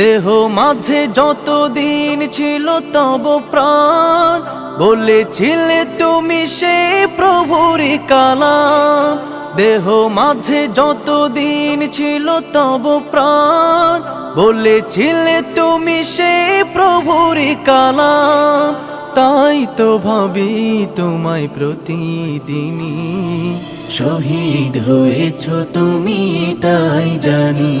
দেহ মাঝে যতদিন ছিল তব প্রাণ। বলেছিলে তুমি সে প্রভুরি কালাম। দেহ মাঝে যতদিন ছিল তব প্রাণ। বলেছিলে তুমি সে প্রভুরি কালাম। তাই তো ভাবি তোমায় প্রতিদিনই। শহীদ হয়েছ তুমি, এটাই জানি।